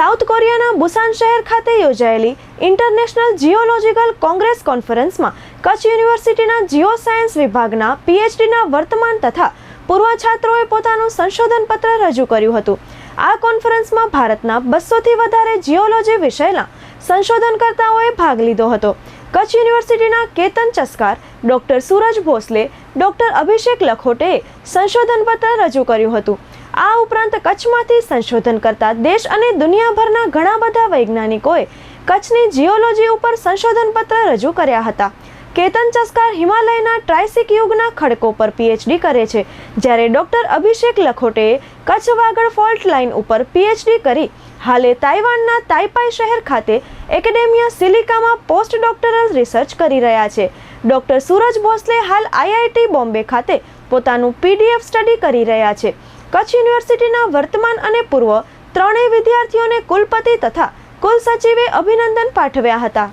South કોરિયાના Busan શહેર ખાતે યોજાયેલી ઇન્ટરનેશનલ જિયોલોજીકલ કોંગ્રેસ કોન્ફરન્સમાં કચ્છ યુનિવર્સિટીના જીઓ સાયન્સ વિભાગના પીએચડીના વર્તમાન તથા પૂર્વ છાત્રોએ પોતાનું સંશોધન પત્ર રજૂ કર્યું હતું. આ કોન્ફરન્સમાં ભારતના બસોથી વધારે જીઓલોજી વિષયના સંશોધનકર્તાઓએ ભાગ લીધો હતો. કચ્છ યુનિવર્સિટીના કેતન ચસ્કાર, ડોક્ટર સૂરજ ભોસલે, ડોક્ટર અભિષેક લખોટેએ સંશોધન પત્ર રજૂ કર્યું હતું. આ ઉપરાંત કચ્છમાંથી સંશોધન કરતા દેશ અને દુનિયાભરના ઘણા બધા વૈજ્ઞાનિકોએ કચ્છની જીઓલોજી ઉપર સંશોધન પત્ર રજૂ કર્યા હતા. કેતન ચસ્કાર હિમાલયના ટ્રાઇસિક યુગના ખડકો પર પીએચડી કરે છે, જ્યારે ડોક્ટર અભિષેક લખોટેએ કચ્છ વાગડ ફોલ્ટ લાઇન ઉપર પીએચડી કરી હાલે તાઇવાનના તાઇપાઈ શહેર ખાતે એકેડેમિયા સિલિકામાં પોસ્ટ ડોક્ટરલ રિસર્ચ કરી રહ્યા છે. ડોક્ટર સૂરજ ભોસલે હાલ આઈઆઈટી બોમ્બે ખાતે પોતાનું પીડીએફ સ્ટડી કરી રહ્યા છે. કચ્છ યુનિવર્સિટીના વર્તમાન અને પૂર્વ ત્રણેય વિદ્યાર્થીઓને કુલપતિ તથા કુલસચિવે અભિનંદન પાઠવ્યા હતા.